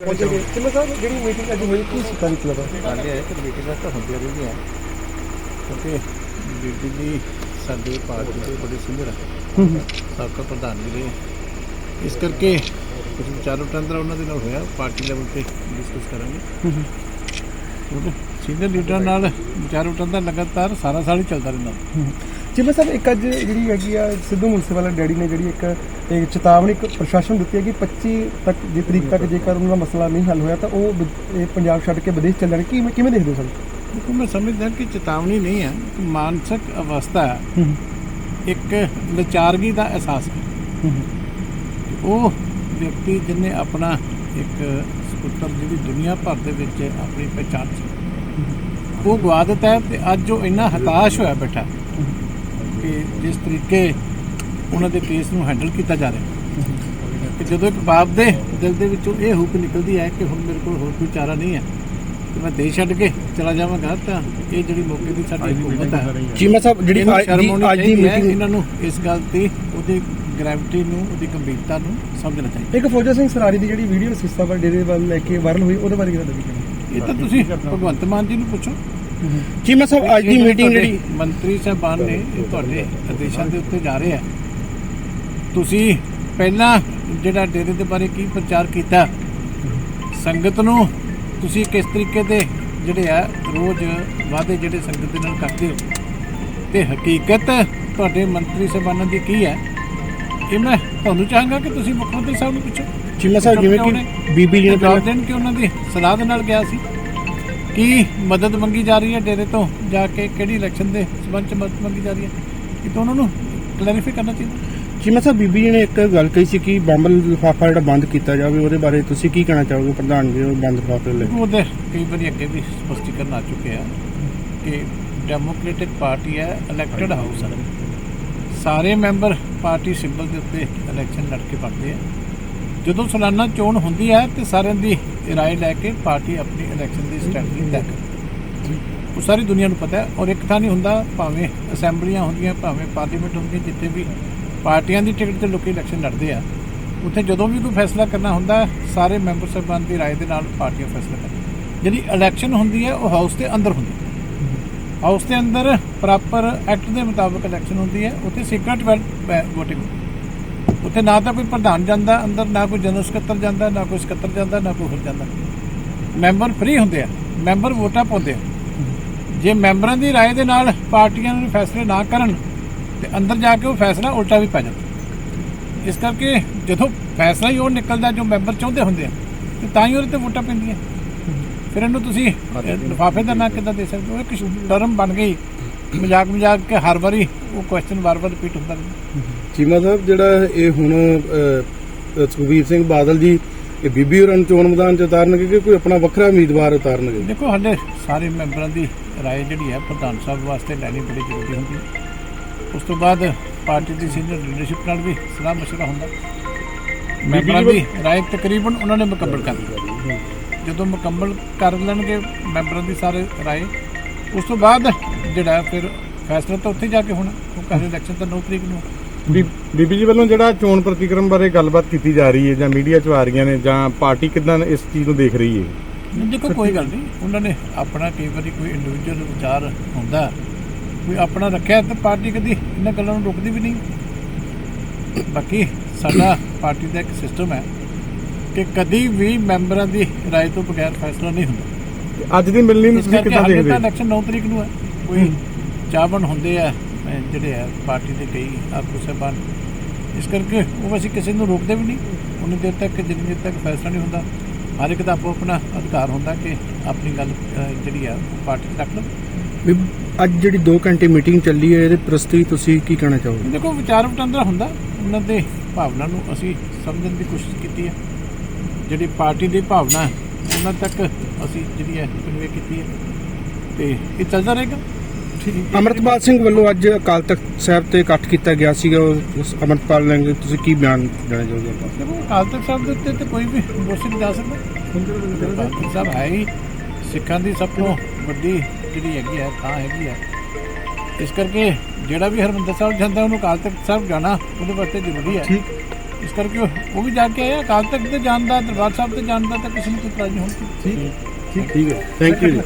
ਪਹੁੰਚੇ ਗਏ ਕਿੰਨਾ ਸਾਹਿਬ ਜਿਹੜੀ ਮੀਟਿੰਗ ਅੱਜ ਹੋਈ? ਕੀ ਸਿੱਖਾ ਨਿਕਲਿਆ ਵਾ ਸਾਡੇ ਆਏ ਕਿ ਮੀਟਿੰਗਾਂ ਤਾਂ ਹੁੰਦੀਆਂ ਰਹਿੰਦੀਆਂ ਕਿਉਂਕਿ ਬੀਬੀ ਜੀ ਸਾਡੇ ਪਾਰਟੀ ਦੇ ਬੜੇ ਸੀਨੀਅਰ ਹੈ ਸਾਬਕਾ ਪ੍ਰਧਾਨ ਵੀ ਰਹੇ ਇਸ ਕਰਕੇ ਕੁਝ ਵਿਚਾਰ ਵਟਾਂਦਰਾ ਉਹਨਾਂ ਦੇ ਨਾਲ ਹੋਇਆ। ਪਾਰਟੀ ਲੈਵਲ ਤੇ ਡਿਸਕਸ ਕਰਾਂਗੇ। ਸੀਨੀਅਰ ਲੀਡਰਾਂ ਨਾਲ ਵਿਚਾਰ ਵਟਾਂਦਰਾ ਲਗਾਤਾਰ ਸਾਰਾ ਸਾਲ ਹੀ ਚੱਲਦਾ ਰਹਿੰਦਾ। ਜਿਵੇਂ ਸਾਹਿਬ ਇੱਕ ਅੱਜ ਜਿਹੜੀ ਹੈਗੀ ਆ ਸਿੱਧੂ ਮੂਸੇਵਾਲਾ ਡੈਡੀ ਨੇ ਜਿਹੜੀ ਇੱਕ ਇੱਕ ਚੇਤਾਵਨੀ ਇੱਕ ਪ੍ਰਸ਼ਾਸਨ ਦਿੱਤੀ ਹੈ ਕਿ 25 ਤੱਕ ਦੀ ਤਰੀਕ ਤੱਕ ਜੇਕਰ ਉਹਨਾਂ ਦਾ ਮਸਲਾ ਨਹੀਂ ਹੱਲ ਹੋਇਆ ਤਾਂ ਉਹ ਇਹ ਪੰਜਾਬ ਛੱਡ ਕੇ ਵਿਦੇਸ਼ ਚੱਲਣ ਕਿਵੇਂ ਕਿਵੇਂ ਦੇਖਦੇ ਹੋ ਸਰ? ਦੇਖੋ ਮੈਂ ਸਮਝਦਾ ਕਿ ਚੇਤਾਵਨੀ ਨਹੀਂ ਹੈ ਇੱਕ ਮਾਨਸਿਕ ਅਵਸਥਾ ਹੈ। ਇੱਕ ਵਿਚਾਰਗੀ ਦਾ ਅਹਿਸਾਸ ਹੈ। ਉਹ ਵਿਅਕਤੀ ਜਿਹਨੇ ਆਪਣਾ ਇੱਕ ਸਪੁੱਤਰ ਜਿਹੜੀ ਦੁਨੀਆ ਭਰ ਦੇ ਵਿੱਚ ਆਪਣੀ ਪਛਾਣ ਸੀ ਉਹ ਗਵਾ ਦਿੱਤਾ ਹੈ ਤੇ ਅੱਜ ਉਹ ਇੰਨਾ ਹਤਾਸ਼ ਹੋਇਆ ਬੈਠਾ ਕਿ ਜਿਸ ਤਰੀਕੇ ਉਹਨਾਂ ਦੇ ਕੇਸ ਨੂੰ ਹੈਂਡਲ ਕੀਤਾ ਜਾ ਰਿਹਾ। ਕਿ ਜਦੋਂ ਇੱਕ ਬਾਪ ਦੇ ਦਿਲ ਦੇ ਵਿੱਚੋਂ ਇਹ ਹੁੱਕ ਨਿਕਲਦੀ ਹੈ ਕਿ ਹੁਣ ਮੇਰੇ ਕੋਲ ਹੋਰ ਕੋਈ ਚਾਰਾ ਨਹੀਂ ਹੈ ਤੇ ਮੈਂ ਦੇਸ਼ ਛੱਡ ਕੇ ਚਲਾ ਜਾਵਾਂਗਾ ਤਾਂ ਇਹ ਜਿਹੜੀ ਮੌਕੇ ਦੀ ਸਾਡੀ ਹਕੂਮਤ ਹੈ। ਚੀਮਾ ਸਾਹਿਬ ਜਿਹੜੀ ਅੱਜ ਦੀ ਮੀਟਿੰਗ ਇਹਨਾਂ ਨੂੰ ਇਸ ਗੱਲ ਤੇ ਉਹਦੀ ਗ੍ਰੈਵਿਟੀ ਨੂੰ ਉਹਦੀ ਗੰਭੀਰਤਾ ਨੂੰ ਸਮਝਣਾ ਚਾਹੀਦਾ। ਇੱਕ ਫੌਜਾ ਸਿੰਘ ਸਰਾਰੀ ਦੀ ਜਿਹੜੀ ਵੀਡੀਓ ਸਿੱਸਾ ਪਰ ਡੇਰੇ ਵੱਲ ਲੈ ਕੇ ਵਾਇਰਲ ਹੋਈ ਉਹਦੇ ਬਾਰੇ ਕੀ ਤੁਹਾਡਾ ਵਿਚਾਰ ਇਹ ਤਾਂ ਤੁਸੀਂ ਭਗਵੰਤ ਮਾਨ ਜੀ ਨੂੰ ਪੁੱਛੋ। ਚੀਮਾ ਸਾਹਿਬ ਅੱਜ ਦੀ ਮੀਟਿੰਗ ਜਿਹੜੀ ਮੰਤਰੀ ਸਾਹਿਬਾਨ ਨੇ ਇਹ ਤੁਹਾਡੇ ਆਦੇਸ਼ਾਂ ਦੇ ਉੱਤੇ ਜਾ ਰਹੇ ਆ। ਤੁਸੀਂ ਪਹਿਲਾਂ ਜਿਹੜਾ ਡੇਰੇ ਦੇ ਬਾਰੇ ਕੀ ਪ੍ਰਚਾਰ ਕੀਤਾ ਸੰਗਤ ਨੂੰ ਤੁਸੀਂ ਕਿਸ ਤਰੀਕੇ ਦੇ ਜਿਹੜੇ ਆ ਰੋਜ਼ ਵਾਅਦੇ ਜਿਹੜੇ ਸੰਗਤ ਦੇ ਨਾਲ ਕਰਦੇ ਹੋ? ਤੇ ਹਕੀਕਤ ਤੁਹਾਡੇ ਮੰਤਰੀ ਸਾਹਿਬਾਨਾਂ ਦੀ ਕੀ ਹੈ? ਇਹ ਮੈਂ ਤੁਹਾਨੂੰ ਚਾਹਾਂਗਾ ਕਿ ਤੁਸੀਂ ਮੁੱਖ ਮੰਤਰੀ ਸਾਹਿਬ ਨੂੰ ਪੁੱਛੋ। ਚੀਮਾ ਸਾਹਿਬ ਜਿਵੇਂ ਕਿ ਬੀਬੀ ਜੀ ਨੇ ਪਹਿਲਾਂ ਕਿ ਉਹਨਾਂ ਦੀ ਸਲਾਹ ਦੇ ਨਾਲ ਗਿਆ ਸੀ? ਕੀ ਮਦਦ ਮੰਗੀ ਜਾ ਰਹੀ ਹੈ ਡੇਰੇ ਤੋਂ ਜਾ ਕੇ? ਕਿਹੜੀ ਇਲੈਕਸ਼ਨ ਦੇ ਸਬੰਧ ਚ ਮਦਦ ਮੰਗੀ ਜਾ ਰਹੀ ਹੈ? ਇਹ ਤਾਂ ਉਹਨਾਂ ਨੂੰ ਕਲੈਰੀਫਾਈ ਕਰਨਾ ਚਾਹੀਦਾ। ਚੀਮਾ ਸਾਹਿਬ ਬੀਬੀ ਜੀ ਨੇ ਇੱਕ ਗੱਲ ਕਹੀ ਸੀ ਕਿ ਬੰਬ ਲਿਫਾਫਾ ਜਿਹੜਾ ਬੰਦ ਕੀਤਾ ਜਾਵੇ ਉਹਦੇ ਬਾਰੇ ਤੁਸੀਂ ਕੀ ਕਹਿਣਾ ਚਾਹੋਗੇ ਪ੍ਰਧਾਨ ਜੀ ਉਹ ਬੰਦ ਲਿਫਾਫੇ ਲੈ ਉਹਦੇ ਕਈ ਵਾਰੀ ਅੱਗੇ ਵੀ ਸਪਸ਼ਟੀਕਰਨ ਆ ਚੁੱਕੇ ਆ ਕਿ ਡੈਮੋਕ੍ਰੈਟਿਕ ਪਾਰਟੀ ਹੈ ਇਲੈਕਟਡ ਹਾਊਸ ਹੈ। ਸਾਰੇ ਮੈਂਬਰ ਪਾਰਟੀ ਸਿੰਬਲ ਦੇ ਉੱਤੇ ਇਲੈਕਸ਼ਨ ਲੜ ਕੇ ਪੜਦੇ ਆ। ਜਦੋਂ ਸਾਲਾਨਾ ਚੋਣ ਹੁੰਦੀ ਹੈ ਤੇ ਸਾਰਿਆਂ ਦੀ ਰਾਏ ਲੈ ਕੇ ਪਾਰਟੀ ਆਪਣੀ ਇਲੈਕਸ਼ਨ ਦੀ ਸਟ੍ਰੈਟਜੀ ਤੈਅ ਕਰਦੀ ਉਹ ਸਾਰੀ ਦੁਨੀਆ ਨੂੰ ਪਤਾ ਹੈ ਔਰ ਇੱਕ ਥਾਂ ਨਹੀਂ ਹੁੰਦਾ ਭਾਵੇਂ ਅਸੈਂਬਲੀਆਂ ਹੁੰਦੀਆਂ, ਭਾਵੇਂ ਪਾਰਲੀਮੈਂਟ ਹੁੰਦੀ, ਜਿੱਥੇ ਵੀ ਪਾਰਟੀਆਂ ਦੀ ਟਿਕਟ ਤੇ ਲੋਕੀ ਇਲੈਕਸ਼ਨ ਲੜਦੇ ਆ, ਉੱਥੇ ਜਦੋਂ ਵੀ ਕੋਈ ਫੈਸਲਾ ਕਰਨਾ ਹੁੰਦਾ ਸਾਰੇ ਮੈਂਬਰ ਸਾਹਿਬਾਨ ਦੀ ਰਾਏ ਦੇ ਨਾਲ ਪਾਰਟੀਆਂ ਫੈਸਲਾ ਕਰਦੀਆਂ ਜਿਹੜੀ ਇਲੈਕਸ਼ਨ ਹੁੰਦੀ ਹੈ, ਉਹ ਹਾਊਸ ਦੇ ਅੰਦਰ ਹੁੰਦੀ ਹੈ। ਹਾਊਸ ਦੇ ਅੰਦਰ ਪ੍ਰੋਪਰ ਐਕਟ ਦੇ ਮੁਤਾਬਕ ਇਲੈਕਸ਼ਨ ਹੁੰਦੀ ਹੈ, ਉੱਥੇ ਸੀਕ੍ਰੀਟ VOTING ਉੱਥੇ ਨਾ ਤਾਂ ਕੋਈ ਪ੍ਰਧਾਨ ਜਾਂਦਾ ਅੰਦਰ ਨਾ ਕੋਈ ਜਨਰਲ ਸਕੱਤਰ ਜਾਂਦਾ ਨਾ ਕੋਈ ਸਕੱਤਰ ਜਾਂਦਾ ਨਾ ਕੋਈ ਹੋਰ ਜਾਂਦਾ ਮੈਂਬਰ ਫ੍ਰੀ ਹੁੰਦੇ ਆ ਮੈਂਬਰ ਵੋਟਾਂ ਪਾਉਂਦੇ ਆ ਜੇ ਮੈਂਬਰਾਂ ਦੀ رائے ਦੇ ਨਾਲ ਪਾਰਟੀਆਂ ਨੂੰ ਫੈਸਲੇ ਨਾ ਕਰਨ ਤੇ ਅੰਦਰ ਜਾ ਕੇ ਉਹ ਫੈਸਲਾ ਉਲਟਾ ਵੀ ਪੈ ਜਾਂਦਾ ਇਸ ਕਰਕੇ ਜਦੋਂ ਫੈਸਲਾ ਹੀ ਉਹ ਨਿਕਲਦਾ ਜੋ ਮੈਂਬਰ ਚਾਹੁੰਦੇ ਹੁੰਦੇ ਆ ਤੇ ਤਾਂ ਹੀ ਉਹਦੇ ਤੇ ਵੋਟਾਂ ਪੈਂਦੀਆਂ ਫਿਰ ਇਹਨੂੰ ਤੁਸੀਂ ਲਿਫਾਫੇ ਦਾ ਨਾਂ ਕਿੱਦਾਂ ਦੇ ਸਕਦੇ ਹੋ ਇੱਕ ਟਰਮ ਬਣ ਗਈ ਮਜ਼ਾਕ ਮਜ਼ਾਕ ਕੇ ਹਰ ਵਾਰੀ ਉਹ ਕੁਐਸਚਨ ਵਾਰ-ਵਾਰ ਰਿਪੀਟ ਹੁੰਦਾ ਰਹਿੰਦਾ ਚੀਮਾ ਸਾਹਿਬ ਜਿਹੜਾ ਇਹ ਹੁਣ ਅਹ, ਅਹ, ਸੁਖਬੀਰ ਸਿੰਘ ਬਾਦਲ ਜੀ ਇਹ ਬੀਬੀ ਹੋਰਾਂ ਨੂੰ ਚੋਣ ਮੈਦਾਨ ਚ ਉਤਾਰਨਗੇ ਕਿ ਕੋਈ ਆਪਣਾ ਵੱਖਰਾ ਉਮੀਦਵਾਰ ਉਤਾਰਨਗੇ ਦੇਖੋ ਸਾਡੇ ਸਾਰੇ ਮੈਂਬਰਾਂ ਦੀ رائے ਜਿਹੜੀ ਹੈ ਪ੍ਰਧਾਨ ਸਾਹਿਬ ਵਾਸਤੇ ਲੈਣੀ ਬੜੀ ਜ਼ਰੂਰੀ ਹੁੰਦੀ ਹੈ ਉਸ ਤੋਂ ਬਾਅਦ ਪਾਰਟੀ ਦੀ ਸੀਨੀਅਰ ਲੀਡਰਸ਼ਿਪ ਨਾਲ ਵੀ ਸਲਾਹ ਮਸ਼ਵਰਾ ਹੁੰਦਾ ਮੈਂਬਰਾਂ ਦੀ رائے ਤਕਰੀਬਨ ਉਹਨਾਂ ਨੇ ਮੁਕੰਮਲ ਕਰ ਲਈ ਜਦੋਂ ਮੁਕੰਮਲ ਕਰ ਲੈਣਗੇ ਮੈਂਬਰਾਂ ਦੀ ਸਾਰੇ رائے ਉਸ ਤੋਂ ਬਾਅਦ ਜਿਹੜਾ ਫਿਰ ਫੈਸਲਾ ਤਾਂ ਉੱਥੇ ਜਾ ਕੇ ਹੋਣਾ ਉਹ ਕਹਿੰਦੇ ਇਲੈਕਸ਼ਨ ਤਾਂ 9 ਤਰੀਕ ਨੂੰ। ਬੀ- ਬੀਬੀ ਜੀ ਵੱਲੋਂ ਜਿਹੜਾ ਚੋਣ ਪ੍ਰਤੀਕਰਮ ਬਾਰੇ ਗੱਲਬਾਤ ਕੀਤੀ ਜਾ ਰਹੀ ਹੈ ਜਾਂ ਮੀਡੀਆ 'ਚ ਆ ਰਹੀਆਂ ਨੇ ਜਾਂ ਪਾਰਟੀ ਕਿਦਾਂ ਇਸ ਚੀਜ਼ ਨੂੰ ਦੇਖ ਰਹੀ ਹੈ? ਨਹੀਂ, ਦੇਖੋ ਕੋਈ ਗੱਲ ਨਹੀਂ। ਉਹਨਾਂ ਨੇ ਆਪਣਾ ਕਈ ਵਾਰੀ ਕੋਈ ਇੰਡੀਵਿਜੂਅਲ ਵਿਚਾਰ ਹੁੰਦਾ ਕੋਈ ਆਪਣਾ ਰੱਖਿਆ ਤਾਂ ਪਾਰਟੀ ਕਦੀ ਇਹਨਾਂ ਗੱਲਾਂ ਨੂੰ ਰੋਕਦੀ ਵੀ ਨਹੀਂ। ਬਾਕੀ ਸਾਡਾ ਪਾਰਟੀ ਦਾ ਇੱਕ ਸਿਸਟਮ ਹੈ ਕਿ ਕਦੀ ਵੀ ਮੈਂਬਰਾਂ ਦੀ ਰਾਏ ਤੋਂ ਬਗੈਰ ਫੈਸਲਾ ਨਹੀਂ ਹੁੰਦਾ। ਅੱਜ ਦੀ ਮਿਲਣੀ ਨੂੰ ਇਸ ਤੁਸੀਂ ਕਰਕੇ ਕਿੱਦਾਂ ਹਾਲੇ ਤਾਂ ਇਲੈਕਸ਼ਨ 9 ਤਰੀਕ ਨੂੰ ਹੈ। ਕੋਈ ਚਾਹਵਣ ਹੁੰਦੇ ਆ ਅਹ ਜਿਹੜੇ ਆ ਪਾਰਟੀ ਦੇ ਕਈ ਆਗੂ ਸਾਹਿਬਾਨ। ਇਸ ਕਰਕੇ ਉਹ ਅਸੀਂ ਕਿਸੇ ਨੂੰ ਰੋਕਦੇ ਵੀ ਨਹੀਂ। ਉਨੀ ਦੇਰ ਤੱਕ ਜਿੰਨੀ ਦੇਰ ਤੱਕ ਫੈਸਲਾ ਨਹੀਂ ਹੁੰਦਾ ਹਰ ਇੱਕ ਦਾ ਆਪੋ ਆਪਣਾ ਅਧਿਕਾਰ ਹੁੰਦਾ ਕਿ ਆਪਣੀ ਗੱਲ ਅਹ, ਜਿਹੜੀ ਆ ਉਹ ਪਾਰਟੀ 'ਚ ਰੱਖ ਲਵੇ ਵੀ ਅੱਜ ਜਿਹੜੀ 2 ਘੰਟੇ ਮੀਟਿੰਗ ਚੱਲੀ ਹੈ ਇਹਦੇ ਪ੍ਰਸਤੀ ਤੁਸੀਂ ਕੀ ਕਹਿਣਾ ਚਾਹੋਗੇ? ਦੇਖੋ ਵਿਚਾਰ ਵਟਾਂਦਰਾ ਹੁੰਦਾ। ਉਹਨਾਂ ਦੇ ਭਾਵਨਾ ਨੂੰ ਅਸੀਂ ਸਮਝਣ ਦੀ ਕੋਸ਼ਿਸ਼ ਕੀਤੀ ਹੈ। ਜਿਹੜੀ ਪਾਰਟੀ ਦੀ ਭਾਵਨਾ ਹੈ, ਉਹਨਾਂ ਤੱਕ ਅਸੀਂ ਜਿਹੜੀ ਹੈ ਕਨਵੇ ਕੀਤੀ ਹੈ। ਤੇ ਇਹ ਚੱਲਦਾ ਰਹੇਗਾ। ਅਮਰਤਪਾਲ ਸਿੰਘ ਵੱਲੋਂ ਅੱਜ ਅਕਾਲ ਤਖਤ ਸਾਹਿਬ ਤੇ ਇਕੱਠ ਕੀਤਾ ਗਿਆ ਸੀਗਾ। ਉਸ ਅਮਰਤਪਾਲ ਸਿੰਘ ਤੁਸੀਂ ਕੀ ਬਿਆਨ ਦੇਣਾ ਚਾਹੋਗੇ ਦੇਖੋ ਅਕਾਲ ਤਖਤ ਸਾਹਿਬ ਦੇ ਉੱਤੇ ਤੇ ਕੋਈ ਵੀ ਦੋਸ਼ੀ ਨਹੀਂ ਜਾ ਸਕਦਾ। ਅਕਾਲ ਤਖਤ ਸਾਹਿਬ ਹੈ ਹੀ। ਸਿੱਖਾਂ ਦੀ ਸਭ ਤੋਂ ਵੱਡੀ ਜਿਹੜੀ ਹੈਗੀ ਹੈ ਥਾਂ ਹੈਗੀ ਹੈ। ਇਸ ਕਰਕੇ ਜਿਹੜਾ ਵੀ ਹਰਮੰਦਰ ਸਾਹਿਬ ਜਾਂਦਾ ਉਹਨੂੰ ਅਕਾਲ ਤਖਤ ਸਾਹਿਬ ਜਾਣਾ ਉਹਦੇ ਵਾਸਤੇ ਜ਼ਰੂਰੀ ਹੈ। ਇਸ ਕਰਕੇ ਉਹ ਵੀ ਜਾ ਕੇ ਆਇਆ ਅਕਾਲ ਤਖਤ ਤੇ ਜਾਣ ਦਾ ਦਰਬਾਰ ਸਾਹਿਬ ਤੇ ਜਾਣ ਦਾ ਤਾਂ ਕਿਸੇ ਨੂੰ ਕੋਈ ਨਹੀਂ ਹੋਣੀ। ਠੀਕ। ਠੀਕ। ਠੀਕ ਹੈ। ਥੈਂਕ ਯੂ ਜੀ।